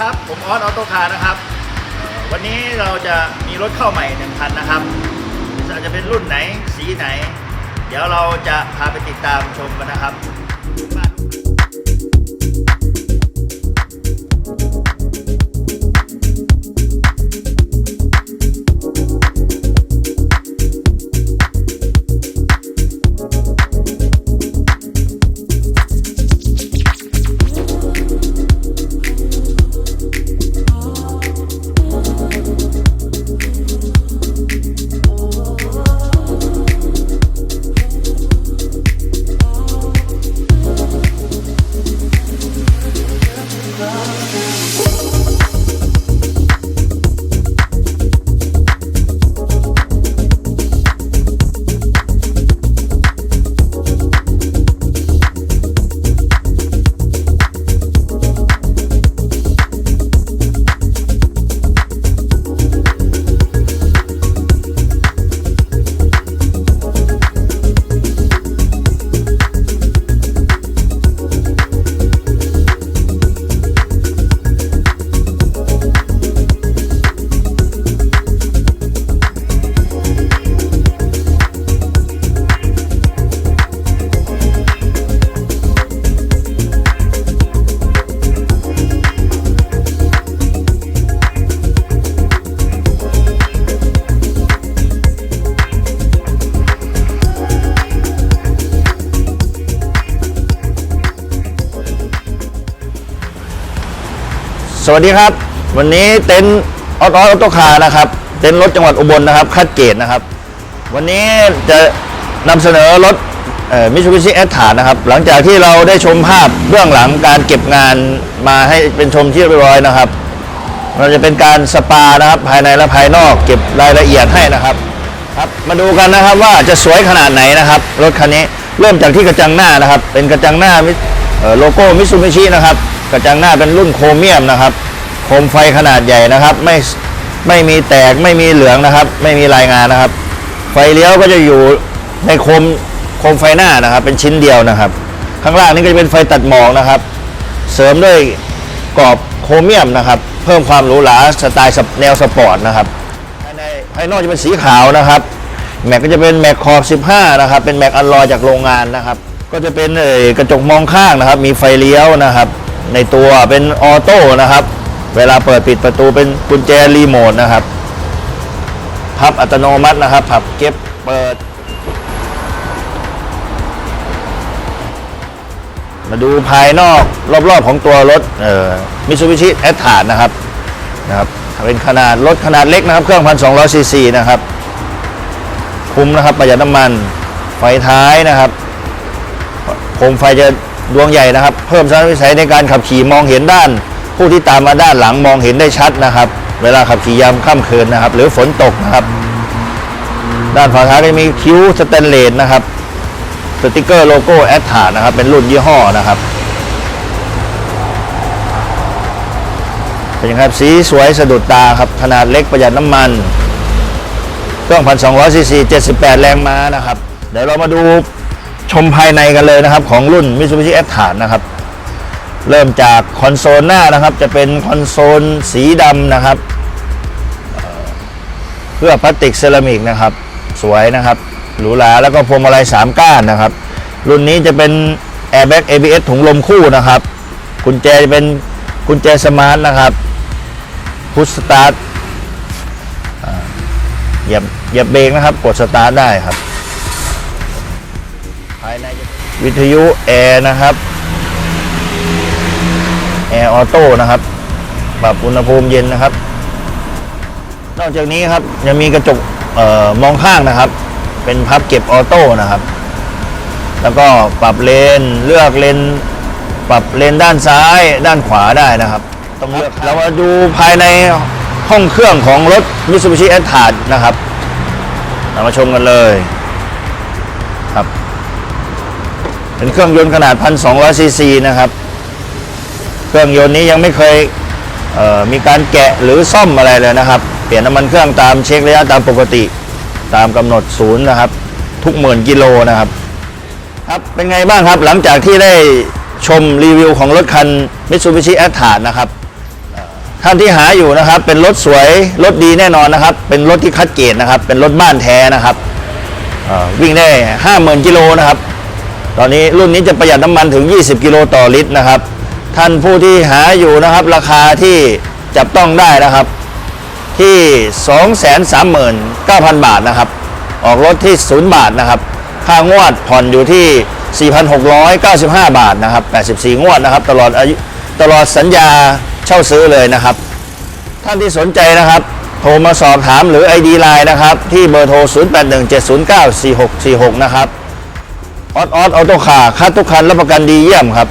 ครับ ผมออสออโต้คาร์นะครับ วันนี้เราจะมีรถเข้าใหม่หนึ่งคันนะครับอาจจะเป็นรุ่นไหนสีไหน เดี๋ยวเราจะพาไปติดตามชมกันนะครับ สวัสดีครับ วันนี้เต็นท์ออโต้ออโตคาร์นะครับ เต็นท์รถจังหวัดอุบลนะครับคัดเกตนะครับ วันนี้จะนำเสนอรถมิชูบิชิแอตฐานนะครับ หลังจากที่เราได้ชมภาพเบื้องหลังการเก็บงานมาให้เป็นชมที่เรียบร้อยนะครับเราจะเป็นการสปานะครับภายในและภายนอกเก็บรายละเอียดให้นะครับครับ มาดูกันนะครับว่าจะสวยขนาดไหนนะครับ รถคันนี้เริ่มจากที่กระจังหน้านะครับ เป็นกระจังหน้าโลโก้มิซูบิชินะครับ กระจังหน้าเป็นรุ่นโครเมียมนะครับ โคมไฟขนาดใหญ่นะครับ ไม่ไม่มีแตกไม่มีเหลืองนะครับ ไม่มีรายงานนะครับ ไฟเลี้ยวก็จะอยู่ในโคมโคมไฟหน้านะครับ เป็นชิ้นเดียวนะครับ ข้างล่างนี่ก็จะเป็นไฟตัดหมอกนะครับ เสริมด้วยกรอบโครเมียมนะครับ เพิ่มความหรูหราสไตล์แนวสปอร์ตนะครับภายในภายนอกจะเป็นสีขาวนะครับแม็กก็จะเป็นแม็กขอบ15 นะครับ เป็นแม็กอัลลอยจากโรงงานนะครับ ก็จะเป็นกระจกมองข้างนะครับ มีไฟเลี้ยวนะครับ ในตัวเป็นออโต้นะครับ เวลาเปิดปิดประตูเป็นกุญแจรีโมทนะครับ พับอัตโนมัตินะครับ พับเก็บเปิด มาดูภายนอกรอบๆของตัวรถมิซูบิชิแอตทานนะครับนะครับเป็นขนาดรถขนาดเล็กนะครับ เครื่องพันสองซีซีนะครับ คุ้มนะครับประหยัดน้ำมันไฟท้ายนะครับโคมไฟจะ ดวงใหญ่นะครับ เพิ่มสัญวิสัยในการขับขี่มองเห็นด้าน ผู้ที่ตามมาด้านหลังมองเห็นได้ชัดนะครับ เวลาขับขี่ยามค่ำคืนนะครับ หรือฝนตกนะครับ ด้านฝาท้ายก็จะมีคิ้วสแตนเลสนะครับสติกเกอร์โลโก้แอดฐานนะครับ เป็นรุ่นยี่ห้อนะครับเป็นยังครับสีสวยสะดุดตาครับ ขนาดเล็กประหยัดน้ำมัน เครื่องพันสองร้อยซีซีเจ็ดสิบแปดแรงม้านะครับ เดี๋ยวเรามาดู ชมภายในกันเลยนะครับ ของรุ่น Mitsubishi a t t a นะครับ เริ่มจากคอนโซลหน้านะครับ จะเป็นคอนโซลสีดำนะครับเพื่อพลาสติกเซรามิกนะครับ สวยนะครับหรูหราแล้วก็พวงมาลัย3ก้านนะครับ รุ่นนี้จะเป็น Airbag ABS ถุงลมคู่นะครับกุญแจจะเป็นกุญแจสมาร์ทนะครับพุชสตาร์ทเหยียบเหยียบเบรกนะครับ กดสตาร์ทได้ครับ วิทยุแอร์นะครับแอร์ออโต้นะครับปรับอุณหภูมิเย็นนะครับ นอกจากนี้ครับยังมีกระจกเออมองข้างนะครับ เป็นพับเก็บออโต้นะครับ แล้วก็ปรับเลนเลือกเลนปรับเลนด้านซ้าย ด้านขวาได้นะครับต้องเลือกเรามาดูภายในห้องเครื่องของรถ Mitsubishi a t t a นะครับ เรามาชมกันเลยครับ เป็นเครื่องยนต์ขนาด 1,200ซีซีนะครับ เครื่องยนต์นี้ยังไม่เคยเมีการแกะหรือซ่อมอะไรเลยนะครับ เปลี่ยนน้ำมันเครื่องตามเช็คระยะตามปกติ ตามกำหนดศูนย์นะครับ ทุกหมื่นกิโลนะครับ ครับ เป็นไงบ้างครับ หลังจากที่ได้ชมรีวิวของรถคัน Mitsubishi a t t a นะครับท่านที่หาอยู่นะครับ เป็นรถสวย รถดีแน่นอนนะครับ เป็นรถที่คัดเกรดนะครับ เป็นรถบ้านแท้นะครับวิ่งได้ 50,000กิโลนะครับ ตอนนี้รุ่นนี้จะประหยัดน้ำมันถึง 20 กิโลต่อลิตรนะครับ ท่านผู้ที่หาอยู่นะครับ ราคาที่จับต้องได้นะครับ ที่ 239,000 บาทนะครับ ออกรถที่ 0 บาทนะครับ ค่างวดผ่อนอยู่ที่ 4,695 บาทนะครับ 84 งวดนะครับ ตลอดอายุตลอดสัญญาเช่าซื้อเลยนะครับ ท่านที่สนใจนะครับ โทรมาสอบถามหรือ ID Line นะครับ ที่เบอร์โทร 0817094646 นะครับ ออสออสออโต้คาร์คัดทุกคันรับประกันดีเยี่ยมครับ